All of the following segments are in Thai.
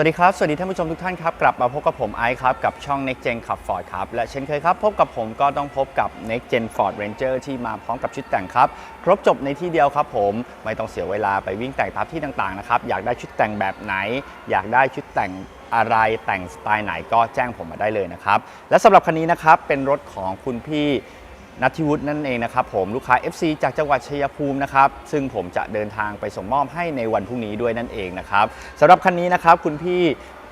วัสดีครับ สวัสดีท่านผู้ชมทุกท่านครับ กลับมาพบกับผมไอซ์ครับ กับช่อง Next Gen ขับ Ford ครับ และเช่นเคยครับ พบกับผมก็ต้องพบกับ Next Gen Ford Ranger ที่มาพร้อมกับชุดแต่งครับ ครบจบในที่เดียวครับผม ไม่ต้องเสียเวลาไปวิ่งแต่งตามที่ต่างๆนะครับ อยากได้ชุดแต่งแบบไหน อยากได้ชุดแต่งอะไรแต่งสไตล์ไหนก็แจ้งผมมาได้เลยนะครับ และสำหรับคันนี้นะครับเป็นรถของคุณพี่ นัทธิวุฒินั่นเองนะครับผมลูกค้า FC จากจังหวัดชัยภูมินะครับซึ่งผมจะเดินทางไปส่งมอบให้ในวันพรุ่งนี้ด้วยนั่นเองนะครับสำหรับคันนี้นะครับคุณพี่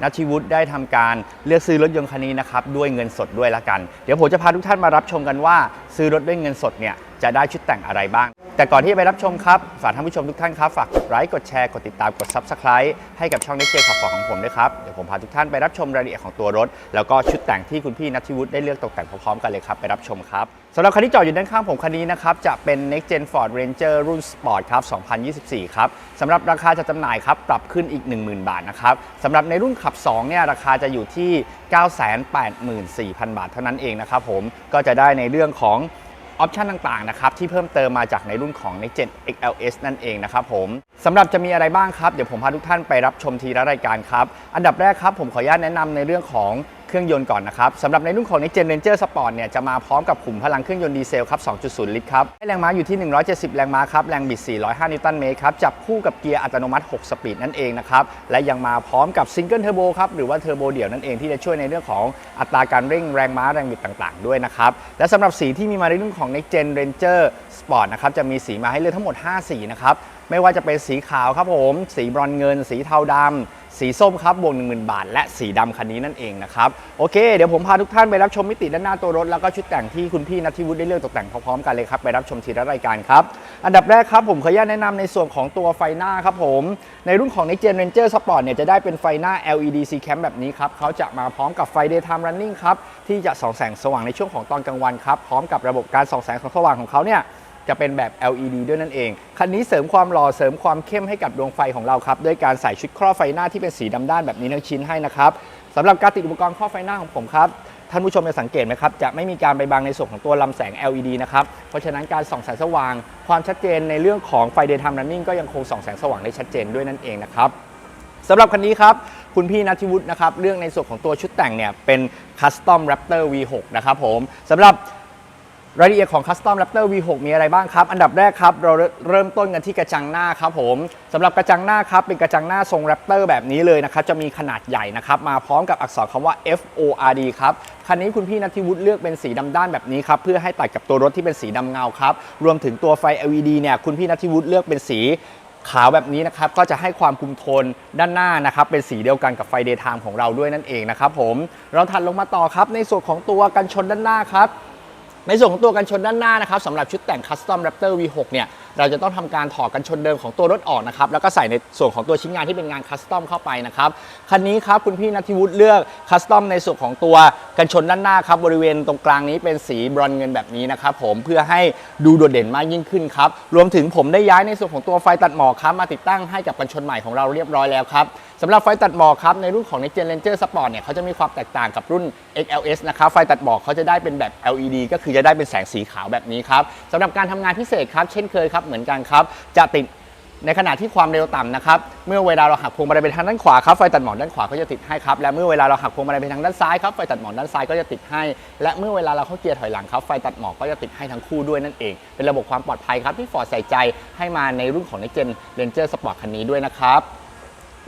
นัทธิวุฒิได้ทำการเลือกซื้อรถยนต์คันนี้นะครับด้วยเงินสดด้วยละกัน เดี๋ยวผมจะพาทุกท่านมารับชมกันว่า ซื้อรถด้วยเงินสดเนี่ยจะได้ชุดแต่งอะไรบ้าง แต่ก่อนที่จะไปรับชมครับ ฝากท่านผู้ชมทุกท่านครับ ฝากกดไลค์กดแชร์กดติดตามกด Subscribe ให้กับช่องเน็กเจขับฟอของผมด้วยครับ เดี๋ยวผมพาทุกท่านไปรับชมรายละเอียดของตัวรถ แล้วก็ชุดแต่งที่คุณพี่นัทธิวุฒิได้เลือกตกแต่งพร้อมๆกันเลยครับไปรับชมครับสำหรับคันที่จอดอยู่ด้านข้างผมคันนี้นะครับจะเป็น Next Gen Ford Ranger รุ่น Sport ครับ 2024 ครับสำหรับราคาจะจำหน่ายครับปรับขึ้นอีก 10,000 บาทนะครับสำหรับในรุ่นขับ2เนี่ยราคาจะอยู่ที่ 984,000 บาทเท่านั้นเองนะครับผมก็จะได้ในเรื่องของ ออปชันต่างๆนะครับที่เพิ่มเติมมาจากในรุ่นของ Next Gen XLS นั่นเองนะครับผมสำหรับจะมีอะไรบ้างครับ เดี๋ยวผมพาทุกท่านไปรับชมทีละรายการครับ อันดับแรกครับผมขออนุญาตแนะนำในเรื่องของ เครื่องยนต์ก่อนนะครับสำหรับในรุ่นของ Next Gen Ranger Sport เนี่ยจะมาพร้อมกับขุมพลังเครื่องยนต์ดีเซลครับ 2.0 ลิตรครับให้แรงม้าอยู่ที่ 170 แรงม้าครับ แรงบิด 405 นิวตันเมตรครับ จับคู่กับเกียร์อัตโนมัติ 6 สปีดนั่นเองนะครับ และยังมาพร้อมกับซิงเกิลเทอร์โบครับ หรือว่าเทอร์โบเดี่ยวนั่นเองที่จะช่วยในเรื่องของอัตราการเร่งแรงม้าแรงบิดต่างๆ ด้วยนะครับ และสำหรับสีที่มีมาในรุ่นของ Next Gen Ranger Sport นะครับจะมีสีมาให้เลือกทั้งหมด 5 สีนะครับไม่ว่าจะเป็นสีขาวครับผม สีบรอนเงิน สีเทาดำ สีส้มครับบวก10,000 บาท และสีดำคันนี้นั่นเองนะครับโอเคเดี๋ยวผมพาทุกท่านไปรับชมมิติด้านหน้าตัวรถ แล้วก็ชุดแต่งที่คุณพี่นัทธิวุฒิได้เลือกตกแต่งพร้อมๆกันเลยครับไปรับชมทีละรายการครับอันดับแรกครับผมขออนุญาตแนะนำในส่วนของตัวไฟหน้าครับผมในรุ่นของ Next Gen Ranger Sport เนี่ยจะได้เป็นไฟหน้า LED C Cam แบบนี้ครับเขาจะมาพร้อมกับไฟ Daytime Running ครับที่จะส่องแสงสว่างในช่วงของตอนกลางวันครับพร้อมกับระบบการส่องแสงของสว่างของเขาเนี่ย จะเป็นแบบ LED ด้วยนั่นเอง คันนี้เสริมความหล่อเสริมความเข้มให้กับดวงไฟของเราครับด้วยการใส่ชุดครอบไฟหน้าที่เป็นสีดำด้านแบบนี้ทั้งชิ้นให้นะครับสำหรับการติดอุปกรณ์ครอบไฟหน้าของผมครับท่านผู้ชมจะสังเกตไหมครับ จะไม่มีการไปบังในส่วนของตัวลำแสง LED นะครับ เพราะฉะนั้นการส่องแสงสว่าง ความชัดเจนในเรื่องของไฟ Daytime Running ก็ยังคงส่องแสงสว่างได้ชัดเจนด้วยนั่นเองนะครับสำหรับคันนี้ครับ คุณพี่นัทธิวุฒินะครับ เรื่องในส่วนของตัวชุดแต่งเนี่ย เป็น Custom Raptor V6 นะครับผมสำหรับ รายละเอียดของ Custom Raptor V6 มีอะไรบ้างครับ อันดับแรกครับ เราเริ่มต้นกันที่กระจังหน้าครับผมสำหรับกระจังหน้าครับ เป็นกระจังหน้าทรง Raptor แบบนี้เลยนะครับ จะมีขนาดใหญ่นะครับ มาพร้อมกับอักษรคำว่า FORD ครับคันนี้คุณพี่นัทิวุฒิเลือกเป็นสีดำด้านแบบนี้ครับ เพื่อให้ตัดกับตัวรถที่เป็นสีดำเงาครับ รวมถึงตัวไฟ LED เนี่ยคุณพี่นัทิวุฒิเลือกเป็นสีขาวแบบนี้นะครับก็จะให้ความคุมโทนด้านหน้านะครับเป็นสีเดียวกันกับไฟเดย์ไทม์ของเราด้วยนั่นเองนะครับผมเราถัดลงมาต่อครับในส่วนของตัวกันชนด้านหน้าครับ ในส่วนของตัวกันชนด้านหน้านะครับสำหรับชุดแต่ง Custom Raptor V6 เนี่ยเราจะต้องทำการถอดกันชนเดิมของตัวรถออกนะครับแล้วก็ใส่ในส่วนของตัวชิ้นงานที่เป็นงานคัสตอมเข้าไปนะครับคันนี้ครับคุณพี่นัทิวุฒิเลือกคัสตอมในส่วนของตัวกันชนด้านหน้าครับบริเวณตรงกลางนี้เป็นสีบรอนเงินแบบนี้นะครับผมเพื่อให้ดูโดดเด่นมากยิ่งขึ้นครับรวมถึงผมได้ย้ายในส่วนของตัวไฟตัดหมอกครับมาติดตั้งให้กับกันชนใหม่ของเราเรียบร้อยแล้วครับสำหรับไฟตัดหมอกครับในรุ่นของ Next Gen Ranger Sport เนี่ยเขาจะมีความแตกต่างกับรุ่น XLS นะครับไฟตัดหมอกเขาจะได้เป็นแบบ LED ก็คือจะได้เป็นแสงสีขาวแบบนี้ครับสำหรับการทำงานพิเศษครับเช่นเคยครับเหมือนกันครับจะติดในขณะที่ความเร็วต่ำนะครับ เมื่อเวลาเราหักพวงมาลัยไปทางด้านขวาครับไฟตัดหมอกด้านขวาก็จะติดให้ครับ และเมื่อเวลาเราหักพวงมาลัยไปทางด้านซ้ายครับไฟตัดหมอกด้านซ้ายก็จะติดให้ และเมื่อเวลาเราเข้าเกียร์ถอยหลังครับไฟตัดหมอกก็จะติดให้ทั้งคู่ด้วยนั่นเอง เป็นระบบความปลอดภัยครับที่ฟอร์ดใส่ใจให้มาในรุ่นของ Next Gen Ranger Sport คันนี้ด้วยนะครับ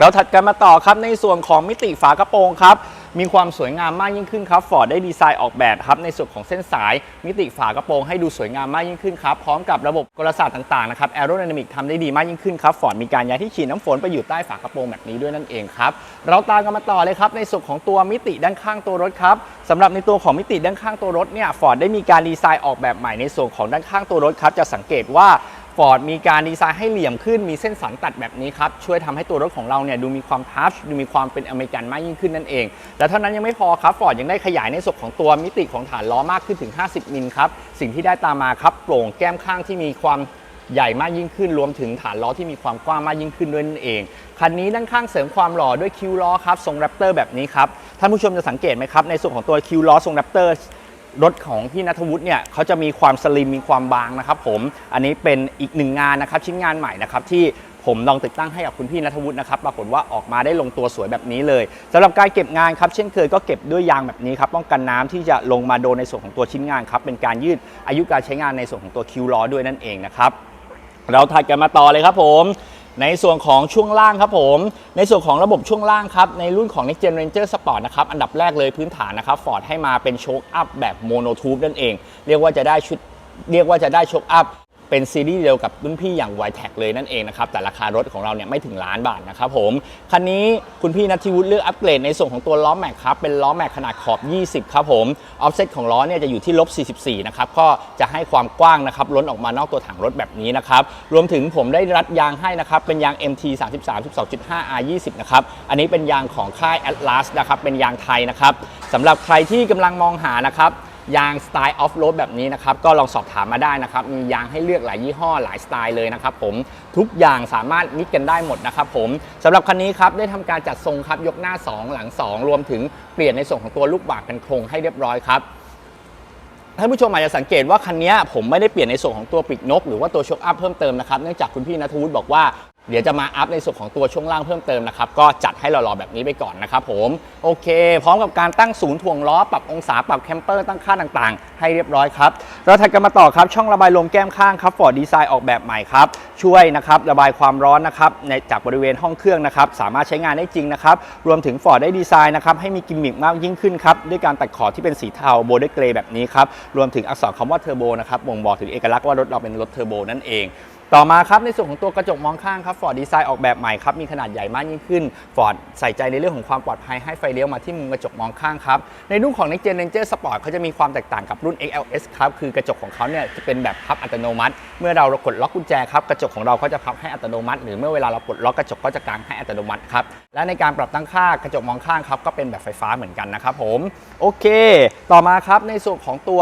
เราถัดกันมาต่อครับในส่วนของมิติฝากระโปรงครับมีความสวยงามมากยิ่งขึ้นครับฟอร์ดได้ดีไซน์ออกแบบครับในส่วนของเส้นสาย มิติฝากระโปรงให้ดูสวยงามมากยิ่งขึ้นครับพร้อมกับระบบกลศาสตร์ต่างๆนะครับแอโร d y นามิกทำได้ดีมากยิ่งขึ้นครับฟอร์ดมีการย้ายที่ฉีดน้ำฝนไปอยู่ใต้ฝากระโปรงแบบนี้ด้วยนั่นเองครับเราตามกันมาต่อเลยครับในส่วนของตัวมิติด้านข้างตัวรถครับสำหรับในตัวของมิติด้านข้างตัวรถเนี่ยฟอร์ดได้มีการดีไซน์ออกแบบใหม่ในส่วนของด้านข้างตัวรถครับจะสังเกตว่า ฟอร์ดมีการดีไซน์ให้เหลี่ยมขึ้นมีเส้นสันตัดแบบนี้ครับช่วยทำให้ตัวรถของเราเนี่ยดูมีความทัชดูมีความเป็นอเมริกันมากยิ่งขึ้นนั่นเอง และเท่านั้นยังไม่พอครับฟอร์ดยังได้ขยายในส่วนของตัวมิติของฐานล้อมากขึ้นถึง 50 มิลครับสิ่งที่ได้ตามมาครับโปร่งแก้มข้างที่มีความใหญ่มากยิ่งขึ้นรวมถึงฐานล้อที่มีความกว้างมากยิ่งขึ้นด้วยนั่นเอง คันนี้ด้านข้างเสริมความหล่อด้วยคิวล้อครับทรงแรปเตอร์แบบนี้ครับท่านผู้ชมจะสังเกตไหมครับในส่วนของตัวคิวล้อทรงแรปเตอร์ รถของพี่นัทวุฒิเนี่ยเขาจะมีความสลิมมีความบางนะครับผมอันนี้เป็นอีกหนึ่งงานนะครับชิ้นงานใหม่นะครับที่ผมลองติดตั้งให้กับคุณพี่นัทวุฒินะครับปรากฏว่าออกมาได้ลงตัวสวยแบบนี้เลยสำหรับการเก็บงานครับเช่นเคยก็เก็บด้วยยางแบบนี้ครับป้องกันน้ำที่จะลงมาโดนในส่วนของตัวชิ้นงานครับเป็นการยืดอายุการใช้งานในส่วนของตัวคิวล้อด้วยนั่นเองนะครับเราถัดกันมาต่อเลยครับผม ในส่วนของช่วงล่างครับผม ในส่วนของระบบช่วงล่างครับ ในรุ่นของ Next Gen Ranger Sport นะครับ อันดับแรกเลยพื้นฐานนะครับ Ford ให้มาเป็นโชคอัพแบบโมโนทูบนั่นเอง เรียกว่าจะได้ชุดเรียกว่าจะได้โชคอัพ เป็นซีรีส์เดียวกับรุ่นพี่อย่าง y t e c เลยนั่นเองนะครับ แต่ราคารถของเราเนี่ยไม่ถึงล้านบาทนะครับผม คันนี้คุณพี่นัทธิวุฒิเลือกอัปเกรดในส่วนของตัวล้อแม็กครับ เป็นล้อแม็กขนาดขอบ 20 ครับผมออฟเซตของล้อเนี่ยจะอยู่ที่ลบ 44 นะครับ ก็จะให้ความกว้างนะครับล้นออกมานอกตัวถังรถแบบนี้นะครับ รวมถึงผมได้รัดยางให้นะครับ เป็นยาง MT 33 12.5 R 20นะครับ อันนี้เป็นยางของค่าย Atlas นะครับ เป็นยางไทยนะครับสำหรับใครที่กำลังมองหานะครับ ยางสไตล์ออฟโรดแบบนี้นะครับก็ลองสอบถามมาได้นะครับมียางให้เลือกหลายยี่ห้อหลายสไตล์เลยนะครับผมทุกอย่างสามารถมิกกันได้หมดนะครับผมสำหรับคันนี้ครับได้ทำการจัดทรงครับยกหน้า 2 หลัง 2 รวมถึงเปลี่ยนในส่วนของตัวลูกบากกันโครงให้เรียบร้อยครับท่านผู้ชมอาจจะสังเกตว่าคันนี้ผมไม่ได้เปลี่ยนในส่วนของตัวปีกนก หรือว่าตัวช็อคอัพเพิ่มเติมนะครับเนื่องจากคุณพี่นัทวุฒิบอกว่า เดี๋ยวจะมาอัพในส่วนของตัวช่วงล่างเพิ่มเติมนะครับ ก็จัดให้เรารอแบบนี้ไปก่อนนะครับผมโอเค พร้อมกับการตั้งศูนย์ถ่วงล้อปรับองศาปรับแคมเปอร์ตั้งค่าต่างๆ ให้เรียบร้อยครับเราถัดกันมาต่อครับช่องระบายลมแก้มข้างครับฟอร์ดดีไซน์ออกแบบใหม่ครับช่วยนะครับระบายความร้อนนะครับในจากบริเวณห้องเครื่องนะครับสามารถใช้งานได้จริงนะครับรวมถึงฟอร์ดได้ดีไซน์นะครับให้มีกิมมิคมากยิ่งขึ้นครับด้วยการตัดขอบที่เป็นสีเทาโบเดเกรแบบนี้ครับรวมถึงอักษรคำว่าเทอร์โบนะครับบ่งบอกถึงเอกลักษณ์ว่ารถเราเป็นรถเทอร์โบนั่นเอง ต่อมาครับในส่วนของตัวกระจกมองข้างครับฟอร์ดดีไซน์ออกแบบใหม่ครับมีขนาดใหญ่มากยิ่งขึ้นฟอร์ดใส่ใจในเรื่องของความปลอดภัยให้ไฟเลี้ยวมาที่มุมกระจกมองข้างครับในรุ่นของ Next Gen Ranger Sport เขาจะมีความแตกต่างกับรุ่น XLS ครับคือกระจกของเขาเนี่ยจะเป็นแบบพับอัตโนมัติ เมื่อเรากดล็อกกุญแจครับกระจกของเราก็จะพับให้อัตโนมัติ หรือเมื่อเวลาเราปลดล็อกกระจกก็จะกางให้อัตโนมัติครับและในการปรับตั้งค่ากระจกมองข้างครับก็เป็นแบบไฟฟ้าเหมือนกันนะครับผมโอเค ต่อมาครับในส่วนของตัว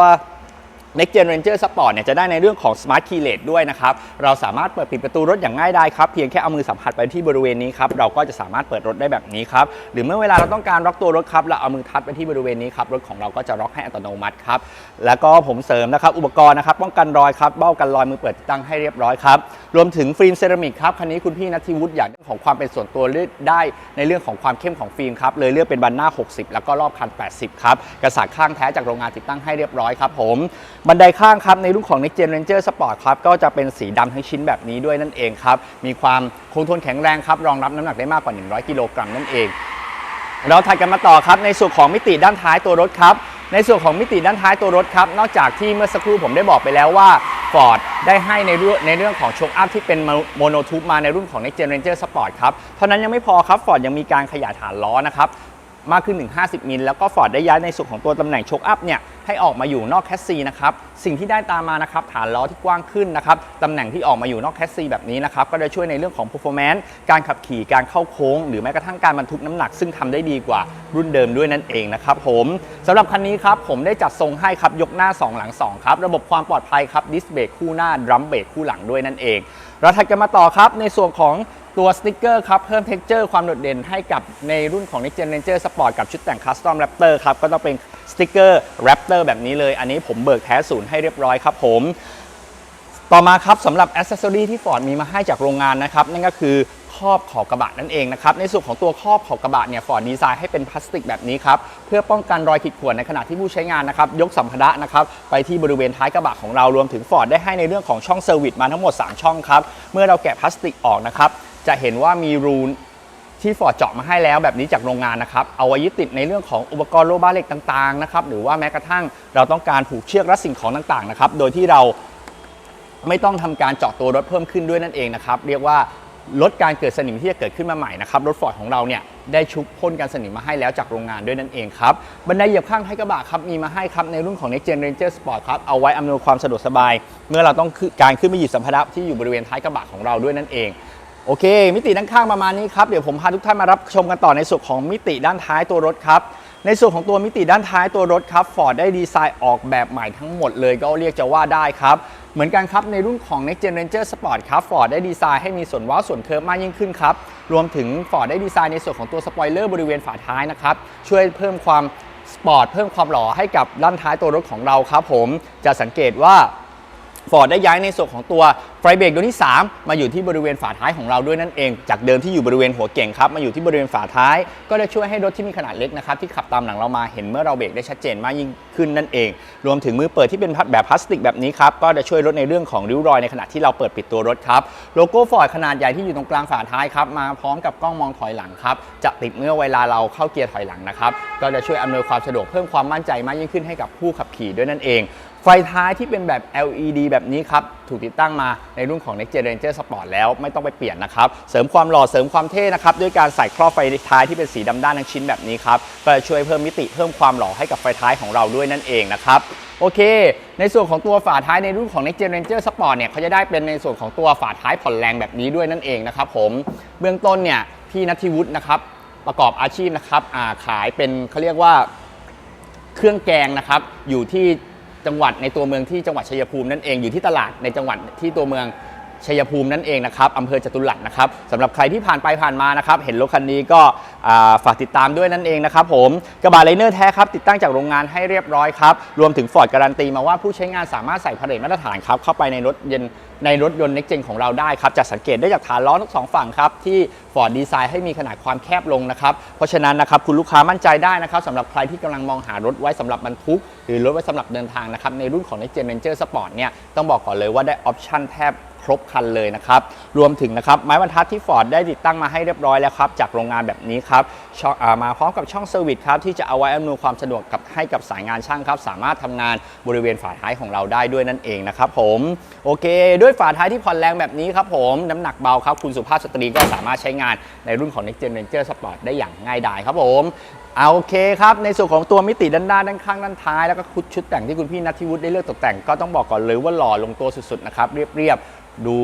Next Gen Ranger Sport เนี่ยจะได้ในเรื่องของ Smart Keyless ด้วยนะครับ เราสามารถเปิดปิดประตูรถอย่างง่ายไดายครับ เพียงแค่เอามือสัมผัสไปที่บริเวณนี้ครับ เราก็จะสามารถเปิดรถได้แบบนี้ครับ หรือเมื่อเวลาเราต้องการล็อกตัวรถครับ เราเอามือทัดไปที่บริเวณนี้ครับ รถของเราก็จะล็อกให้อัตโนมัติครับ แล้วก็ผมเสริมนะครับ อุปกรณ์นะครับ ป้องกันรอยครับ เบ้ากันรอยมือเปิดติดตั้งให้เรียบร้อยครับ รวมถึงฟิล์มเซรามิกครับ คันนี้คุณพี่นัทธิวุฒิอยากเรื่องของความเป็นส่วนตัวเลือกได้ ในเรื่องของความเข้มของฟิล์มครับ เลยเลือกเป็นบันหน้า 60 แล้วก็รอบคัน 80 ครับ กระสาข้างแท้จากโรงงานติดตั้งให้เรียบร้อยครับผมบันไดข้างครับในรุ่นของ Next Gen Ranger Sport ครับก็จะเป็นสีดำทั้งชิ้นแบบนี้ด้วยนั่นเองครับ มีความคงทนแข็งแรงครับรองรับน้ำหนักได้มากกว่า 100 กิโลกรัมนั่นเอง เราถัดกันมาต่อครับในส่วนของมิติด้านท้ายตัวรถครับในส่วนของมิติด้านท้ายตัวรถครับ นอกจากที่เมื่อสักครู่ผมได้บอกไปแล้วว่า Ford ได้ให้ในเรื่องในเรื่องของโชคอัพที่เป็นโมโนทูบมาในรุ่นของ Next Gen Ranger Sport ครับ เท่านั้นยังไม่พอครับ Ford ยังมีการขยายฐานล้อนะครับ มากขึ้นถึง 50 มิลแล้วก็ Ford ได้ย้ายในส่วนของตัวตำแหน่งโชคอัพเนี่ยให้ออกมาอยู่นอกแคสซีนะครับสิ่งที่ได้ตามมานะครับฐานล้อที่กว้างขึ้นนะครับตำแหน่งที่ออกมาอยู่นอกแคสซีแบบนี้นะครับก็จะช่วยในเรื่องของ performance การขับขี่การเข้าโค้ง หรือแม้กระทั่งการบรรทุกน้ำหนัก ซึ่งทำได้ดีกว่ารุ่นเดิมด้วยนั่นเองนะครับผมสำหรับคันนี้ครับผมได้จัดทรงให้ครับยกหน้า 2 หลัง2ครับระบบความปลอดภัยครับดิสเบรกคู่หน้าดรัมเบรกคู่หลังด้วยนั่นเองเราถัดกันมาต่อครับในส่วนของ ตัวสติกเกอร์ครับ เพิ่มเท็กเจอร์ความโดดเด่นให้กับในรุ่นของ Next Gen Ranger Sport กับชุดแต่ง Custom Raptor ครับ ก็ต้องเป็นสติกเกอร์ Raptor แบบนี้เลย อันนี้ผมเบิกแท้ศูนย์ให้เรียบร้อยครับผมต่อมาครับสำหรับอ c เซสซอรีที่ Ford มีมาให้จากโรงงานนะครับ นั่นก็คือครอบขอบกระบะนั่นเองนะครับ ในส่วนของตัวครอบขอบกระบะเนี่ยฟอร์ดดีไซน์ให้เป็นพลาสติกแบบนี้ครับ เพื่อป้องกันรอยขีดข่วนในขณะที่ผู้ใช้งานนะครับ ยกสัมภาระนะครับ ไปที่บริเวณท้ายกระบะของเรารวมถึง Ford ได้ให้ในเรื่องของช่องเซอร์วิสมาทั้งหมด 3 ช่องครับ เมื่อเราแกะพลาสติกออกนะครับ จะเห็นว่ามีรูที่ฟอร์ดเจาะมาให้แล้วแบบนี้จากโรงงานนะครับ เอาไว้ยึดติดในเรื่องของอุปกรณ์โลบาเหล็กต่างๆนะครับ หรือว่าแม้กระทั่งเราต้องการผูกเชือกรัดสิ่งของต่างๆนะครับ โดยที่เราไม่ต้องทำการเจาะตัวรถเพิ่มขึ้นด้วยนั่นเองนะครับ เรียกว่าลดการเกิดสนิมที่จะเกิดขึ้นมาใหม่นะครับ รถฟอร์ดของเราเนี่ยได้ชุบพ่นกันสนิมมาให้แล้วจากโรงงานด้วยนั่นเองครับ บันไดเหยียบข้างท้ายกระบะครับ มีมาให้ครับ ในรุ่นของ Next Gen Ranger Sport ครับ เอาไว้อำนวยความสะดวกสบาย เมื่อเราต้องการขึ้นไปหยิบสัมภาระที่อยู่บริเวณท้ายกระบะของเราด้วยนั่นเอง โอเค มิติด้านข้างประมาณนี้ครับ เดี๋ยวผมพาทุกท่านมารับชมกันต่อในส่วนของมิติด้านท้ายตัวรถครับ ในส่วนของตัวมิติด้านท้ายตัวรถครับ Ford ได้ดีไซน์ออกแบบใหม่ทั้งหมดเลยก็เรียกจะว่าได้ครับ เหมือนกันครับ ในรุ่นของ Next Gen Ranger Sport ครับ Ford ได้ดีไซน์ให้มีส่วนว้าวส่วนเคิร์ฟมากยิ่งขึ้นครับ รวมถึง Ford ได้ดีไซน์ในส่วนของตัวสปอยเลอร์บริเวณฝาท้ายนะครับ ช่วยเพิ่มความสปอร์ตเพิ่มความหล่อให้กับด้านท้ายตัวรถของเราครับผม จะสังเกตว่า ฟอร์ดได้ย้ายในส่วนของตัวไฟเบรกดวงที่ 3 มาอยู่ที่บริเวณฝาท้ายของเราด้วยนั่นเอง จากเดิมที่อยู่บริเวณหัวเก่งครับมาอยู่ที่บริเวณฝาท้าย ก็จะช่วยให้รถที่มีขนาดเล็กนะครับที่ขับตามหลังเรามาเห็นเมื่อเราเบรกได้ชัดเจนมากยิ่งขึ้นนั่นเอง รวมถึงมือเปิดที่เป็นแบบพลาสติกแบบนี้ครับก็จะช่วยลดในเรื่องของริ้วรอยในขณะที่เราเปิดปิดตัวรถครับโลโก้ฟอร์ดขนาดใหญ่ที่อยู่ตรงกลางฝาท้ายครับมาพร้อมกับกล้องมองถอยหลังครับจะติดเมื่อเวลาเราเข้าเกียร์ถอยหลังนะครับก็จะช่วยอำนวยความสะดวกเพิ่มความมั่นใจมากยิ่งขึ้นให้กับผู้ขับขี่ด้วยนั่นเอง ไฟท้ายที่เป็นแบบ LED แบบนี้ครับ ถูกติดตั้งมาในรุ่นของ Next Gen Ranger Sport แล้วไม่ต้องไปเปลี่ยนนะครับ เสริมความหล่อเสริมความเท่นะครับ ด้วยการใส่ครอบไฟท้ายที่เป็นสีดำด้านทั้งชิ้นแบบนี้ครับ ก็จะช่วยเพิ่มมิติเพิ่มความหล่อให้กับไฟท้ายของเราด้วยนั่นเองนะครับโอเค ในส่วนของตัวฝาท้ายในรุ่นของ Next Gen Ranger Sport เนี่ยเขาจะได้เป็นในส่วนของตัวฝาท้ายผ่อนแรงแบบนี้ด้วยนั่นเองนะครับผมเบื้องต้นเนี่ยพี่นัทธิวุฒินะครับประกอบอาชีพนะครับาขายเป็นเขาเรียกว่าเครื่องแกงนะครับอยู่ที่ จังหวัดในตัวเมืองที่จังหวัดชัยภูมินั่นเองอยู่ที่ตลาดในจังหวัดที่ตัวเมืองชัยภูมินั่นเองนะครับอำเภอจตุรัสนะครับสำหรับใครที่ผ่านไปผ่านมานะครับเห็นรถคันนี้ก็ฝากติดตามด้วยนั่นเองนะครับผมกระบะไลเนอร์แท้ครับติดตั้งจากโรงงานให้เรียบร้อยครับรวมถึงฟอร์ดการันตีมาว่าผู้ใช้งานสามารถใส่พาเลทมาตรฐานครับเข้าไปในรถเย็น ในรถยนต์เน็กเจนของเราได้ครับจะสังเกตได้จากฐานล้อทั้งสองฝั่งครับที่ฟอร์ดดีไซน์ให้มีขนาดความแคบลงนะครับเพราะฉะนั้นนะครับคุณลูกค้ามั่นใจได้นะครับสำหรับใครที่กำลังมองหารถไว้สำหรับบรรทุก หรือรถไว้สำหรับเดินทางนะครับในรุ่นของ Next Gen Ranger Sport เนี่ยต้องบอกก่อนเลยว่าได้ออปชั่นแทบครบคันเลยนะครับ รวมถึงนะครับไม้บรรทัดที่ Ford ได้ติดตั้งมาให้เรียบร้อยแล้วครับ จากโรงงานแบบนี้ครับ มาพร้อมกับช่องเซอร์วิสครับที่จะเอาไว้อำนวยความสะดวกกับให้กับสายงานช่างครับ สามารถทำงานบริเวณฝาท้ายของเราได้ด้วยนั่นเองนะครับผมโอเค ด้วยฝาท้ายที่ผ่อนแรงแบบนี้ครับผมน้ำหนักเบาครับคุณสุภาพสตรีก็สามารถใช้งานในรุ่นของ Next Gen Ranger Sport ได้อย่างง่ายดายครับผมเอาโอเคครับ ในส่วนของตัวมิติด้านหน้าด้านข้างด้านท้าย แล้วก็ชุดชุดแต่งที่คุณพี่นัทธิวุฒิได้เลือกตกแต่งก็ต้องบอกก่อนเลยว่าหล่อลงตัวสุดๆนะครับเรียบๆดู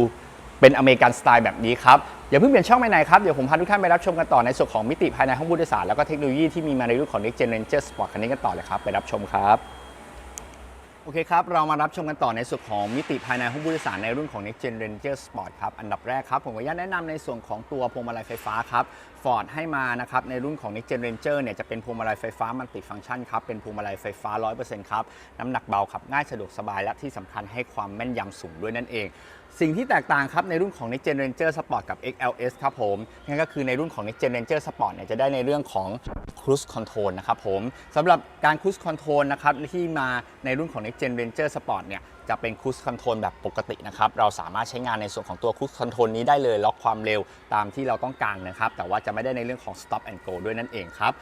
เป็นอเมริกันสไตล์แบบนี้ครับอย่าเพิ่งเปลี่ยนช่องไปไหนครับ เดี๋ยวผมพาทุกท่านไปรับชมกันต่อในส่วนของมิติภายในห้องผู้โดยสารแล้วก็เทคโนโลยีที่มีมาในรุ่นของ Next Gen Ranger Sport คันนี้กันต่อเลยครับ ไปรับชมครับโอเคครับ เรามารับชมกันต่อในส่วนของมิติภายในห้องผู้โดยสารในรุ่นของ Next Gen Ranger Sport ครับ อันดับแรกครับ ผมขออนุญาตแนะนำในส่วนของตัวพวงมาลัยไฟฟ้าครับ Ford ให้มานะครับ ในรุ่นของ Next Gen Ranger เนี่ยจะเป็นพวงมาลัยไฟฟ้ามันติฟังก์ชันครับ เป็นพวงมาลัยไฟฟ้า 100%ครับ น้ำหนักเบาขับง่ายสะดวกสบายและที่สำคัญให้ความแม่นยำสูงด้วยนั่นเอง สิ่งที่แตกต่างครับในรุ่นของ Next Gen Ranger Sport กับ XLS ครับผมนั่นก็คือในรุ่นของ Next Gen Ranger Sport เนี่ยจะได้ในเรื่องของ Cruise Control นะครับผมสำหรับการ Cruise Control นะครับที่มาในรุ่นของ Next Gen Ranger Sport เนี่ยจะเป็น Cruise Control แบบปกตินะครับ เราสามารถใช้งานในส่วนของตัว Cruise Control นี้ได้เลยล็อกความเร็วตามที่เราต้องการนะครับ แต่ว่าจะไม่ได้ในเรื่องของ Stop and Go ด้วยนั่นเองครับ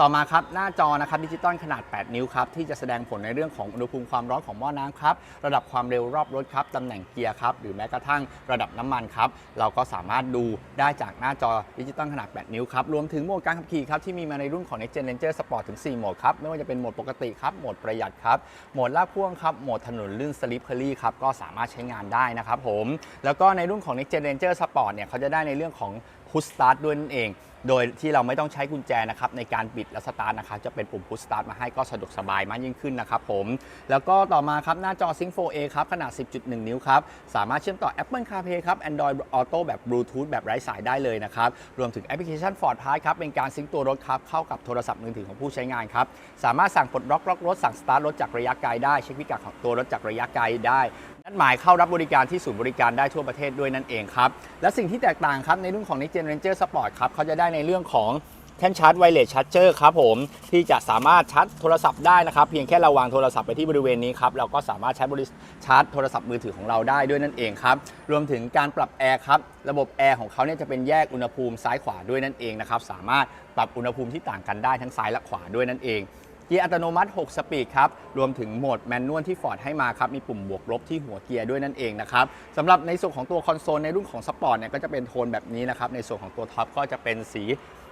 ต่อมาครับหน้าจอนะครับดิจิตอลขนาด 8 นิ้วครับที่จะแสดงผลในเรื่องของอุณหภูมิความร้อนของหม้อน้ำครับระดับความเร็วรอบรถครับตำแหน่งเกียร์ครับหรือแม้กระทั่งระดับน้ำมันครับเราก็สามารถดูได้จากหน้าจอดิจิตอลขนาด 8 นิ้วครับรวมถึงโหมดการขับขี่ครับที่มีมาในรุ่นของ Next Gen Ranger Sport ถึง 4 โหมดครับไม่ว่าจะเป็นโหมดปกติครับโหมดประหยัดครับโหมดลากพ่วงครับโหมดถนนลื่นสลิปเคอรี่ครับก็สามารถใช้งานได้นะครับผมแล้วก็ในรุ่นของ Next Gen Ranger Sport เนี่ยเขาจะได้ในเรื่องของ Push Start ด้วยนั่นเอง โดยที่เราไม่ต้องใช้กุญแจนะครับในการบิดและสตาร์ทนะครับจะเป็นปุ่ม Push Start มาให้ก็สะดวกสบายมากยิ่งขึ้นนะครับผม แล้วก็ต่อมาครับหน้าจอ Sync 4A ครับขนาด 10.1 นิ้วครับ สามารถเชื่อมต่อ Apple CarPlay ครับ Android Auto แบบ Bluetooth แบบไร้สายได้เลยนะครับ รวมถึงแอปพลิเคชัน Ford Pass ครับ เป็นการซิงค์ตัวรถครับ เข้ากับโทรศัพท์มือถือของผู้ใช้งานครับ สามารถสั่งปลดล็อกล็อกรถสั่งสตาร์ทรถจากระยะไกลได้เช็คพิกัดของตัวรถจากระยะไกลได้นัดหมายเข้ารับบริการที่ศูนย์บริการได้ทั่วประเทศด้วยนั่นเองครับและสิ่งที่แตกต่างครับในรุ่นของ Next Gen Ranger Sport ครับเขาจะได้ในเรื่องของแท่นชาร์จไวเลสชาร์จเจอร์ครับผมที่จะสามารถชาร์จโทรศัพท์ได้นะครับ เพียงแค่เราวางโทรศัพท์ไปที่บริเวณนี้ครับเราก็สามารถชาร์จบริชาร์จโทรศัพท์มือถือของเราได้ด้วยนั่นเองครับรวมถึงการปรับแอร์ครับระบบแอร์ของเขาเนี่ยจะเป็นแยกอุณหภูมิซ้ายขวาด้วยนั่นเองนะครับสามารถปรับอุณหภูมิที่ต่างกันได้ทั้งซ้ายและขวาด้วยนั่นเอง เกียร์อัตโนมัติ 6 สปีดครับ รวมถึงโหมดแมนนวลที่ Ford ให้มาครับ มีปุ่มบวกลบที่หัวเกียร์ด้วยนั่นเองนะครับสำหรับในส่วนของตัวคอนโซลในรุ่นของสปอร์ตเนี่ยก็จะเป็นโทนแบบนี้นะครับ ในส่วนของตัวท็อปก็จะเป็นสี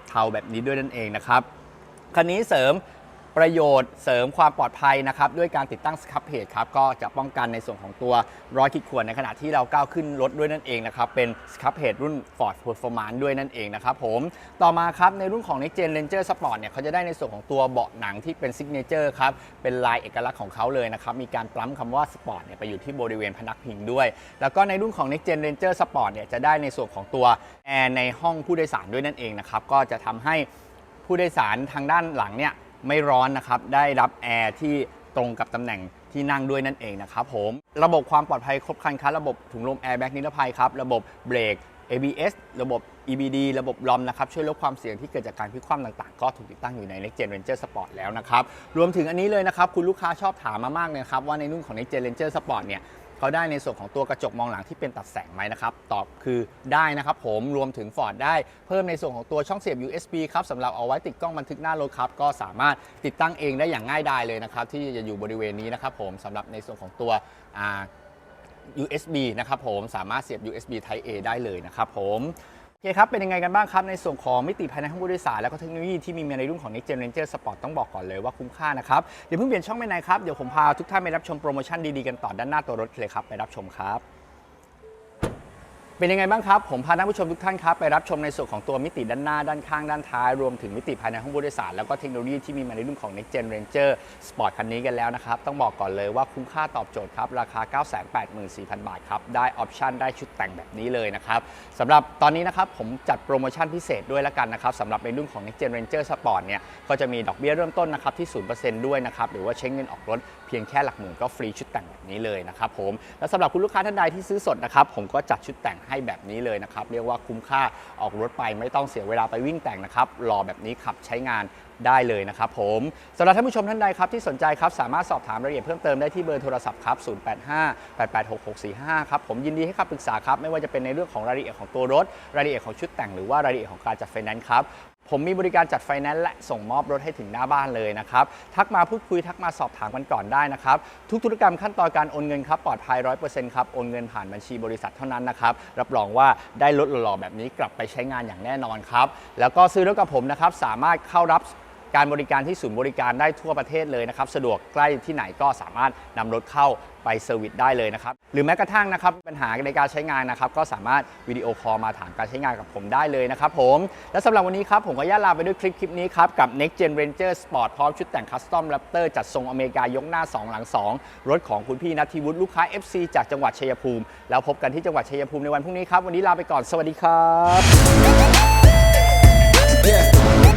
เทาแบบนี้ด้วยนั่นเองนะครับ คันนี้เสริม ประโยชน์เสริมความปลอดภัยนะครับด้วยการติดตั้งสครับเพจครับก็จะป้องกันในส่วนของตัวรอยขีดข่วนในขณะที่เราก้าวขึ้นรถด้วยนั่นเองนะครับเป็นสครับเพจรุ่น Ford Performance ด้วยนั่นเองนะครับผมต่อมาครับในรุ่นของ Next Gen Ranger Sport เนี่ยเขาจะได้ในส่วนของตัวเบาะหนังที่เป็นซิกเนเจอร์ครับเป็นลายเอกลักษณ์ของเขาเลยนะครับมีการปล้ำคำว่า Sport เนี่ยไปอยู่ที่บริเวณพนักพิงด้วย แล้วก็ในรุ่นของ Next Gen Ranger Sport เนี่ยจะได้ในส่วนของตัวแอร์ในห้องผู้โดยสารด้วยนั่นเองนะครับก็จะทำให้ผู้โดยสารทางด้านหลังเนี่ย ไม่ร้อนนะครับ ได้รับแอร์ที่ตรงกับตำแหน่งที่นั่งด้วยนั่นเองนะครับผม ระบบความปลอดภัยครบครันครับ ระบบถุงลมแอร์แบ็กนิรภัยครับ ระบบเบรก ABS ระบบ EBD ระบบลอมนะครับ ช่วยลดความเสี่ยงที่เกิดจากการพลิกคว่ำต่างๆ ก็ถูกติดตั้งอยู่ใน Next Gen Ranger Sport แล้วนะครับ รวมถึงอันนี้เลยนะครับ คุณลูกค้าชอบถามมามากเลยครับ ว่าในรุ่นของ Next Gen Ranger Sport เนี่ย เขาได้ในส่วนของตัวกระจกมองหลังที่เป็นตัดแสงไหมนะครับ ตอบคือได้นะครับผมรวมถึง Ford ได้เพิ่มในส่วนของตัวช่องเสียบ USB ครับสำหรับเอาไว้ติดกล้องบันทึกหน้ารถครับก็สามารถติดตั้งเองได้อย่างง่ายดายเลยนะครับที่จะอยู่บริเวณนี้นะครับผมสำหรับในส่วนของตัว USB นะครับผมสามารถเสียบ USB Type A ได้เลยนะครับผม โอเคครับ เป็นยังไงกันบ้างครับ ในส่วนของมิติภายในห้องผู้โดยสาร และก็เทคโนโลยีที่มีมาในรุ่นของ Next Gen Ranger Sport ต้องบอกก่อนเลยว่าคุ้มค่านะครับเดี๋ยวเพิ่งเปลี่ยนช่องไปไหนครับ เดี๋ยวผมพาทุกท่านไปรับชมโปรโมชั่นดีๆกันต่อด้านหน้าตัวรถเลยครับ ไปรับชมครับ เป็นยังไงบ้างครับ ผมพาท่านผู้ชมทุกท่านครับ ไปรับชมในส่วนของตัวมิติด้านหน้า ด้านข้าง ด้านท้าย รวมถึงมิติภายในห้องผู้โดยสาร แล้วก็เทคโนโลยีที่มีมาในรุ่นของ Next Gen Ranger Sport คันนี้กันแล้วนะครับ ต้องบอกก่อนเลยว่าคุ้มค่าตอบโจทย์ครับ ราคา 984,000 บาทครับ ได้ออปชันได้ชุดแต่งแบบนี้เลยนะครับสำหรับตอนนี้นะครับผมจัดโปรโมชั่นพิเศษด้วยแล้วกันนะครับสำหรับในรุ่นของ Next Gen Ranger Sport เนี่ยก็จะมีดอกเบี้ยเริ่มต้นนะครับที่ 0%ด้วยนะครับหรือว่าใช้เงินออกรถ พียงแค่หลักหมื่นก็ฟรีชุดแต่งแบบนี้เลยนะครับผมและสำหรับคุณลูกค้าท่านใดที่ซื้อสดนะครับผมก็จัดชุดแต่งให้แบบนี้เลยนะครับเรียกว่าคุ้มค่าออกรถไปไม่ต้องเสียเวลาไปวิ่งแต่งนะครับรอแบบนี้ขับใช้งานได้เลยนะครับผมสำหรับท่านผู้ชมท่านใดครับที่สนใจครับสามารถสอบถามรายละเอียดเพิ่มเติมได้ที่เบอร์โทรศัพท์ครับ 0858866645 ครับผมยินดีให้คำปรึกษาครับไม่ว่าจะเป็นในเรื่องของรายละเอียดของตัวรถ รายละเอียดของชุดแต่งหรือว่ารายละเอียดของการจัดไฟแนนซ์ครับผมมีบริการจัดไฟแนนซ์และส่งมอบรถให้ถึงหน้าบ้านเลยนะครับ ทักมาพูดคุยทักมาสอบถามกันก่อนได้นะครับ ทุกธุรกรรมขั้นตอนการโอนเงินครับ ปลอดภัย 100%ครับ โอนเงินผ่านบัญชีบริษัทเท่านั้นนะครับ รับรองว่าได้รถหล่อๆแบบนี้กลับไปใช้งานอย่างแน่นอนครับ แล้วก็ซื้อรถกับผมนะครับ สามารถเข้ารับ การบริการที่ศูนย์บริการได้ทั่วประเทศเลยนะครับ สะดวกใกล้ที่ไหนก็สามารถนำรถเข้าไปเซอร์วิสได้เลยนะครับ หรือแม้กระทั่งนะครับปัญหาในการใช้งานนะครับ ก็สามารถวิดีโอคอลมาถามการใช้งานกับผมได้เลยนะครับผม และสำหรับวันนี้ครับ ผมก็ย่าลาไปด้วยคลิปคลิปนี้ครับ กับ Next Gen Ranger Sport พร้อมชุดแต่งคัสตอม Raptor จัดทรงอเมริกายกหน้า 2 หลัง 2 รถของคุณพี่นัทธิวุฒิลูกค้า FC จากจังหวัดชัยภูมิ แล้วพบกันที่จังหวัดชัยภูมิในวันพรุ่งนี้ครับวันนี้ลาไปก่อนสวัสดีครับ Yeah.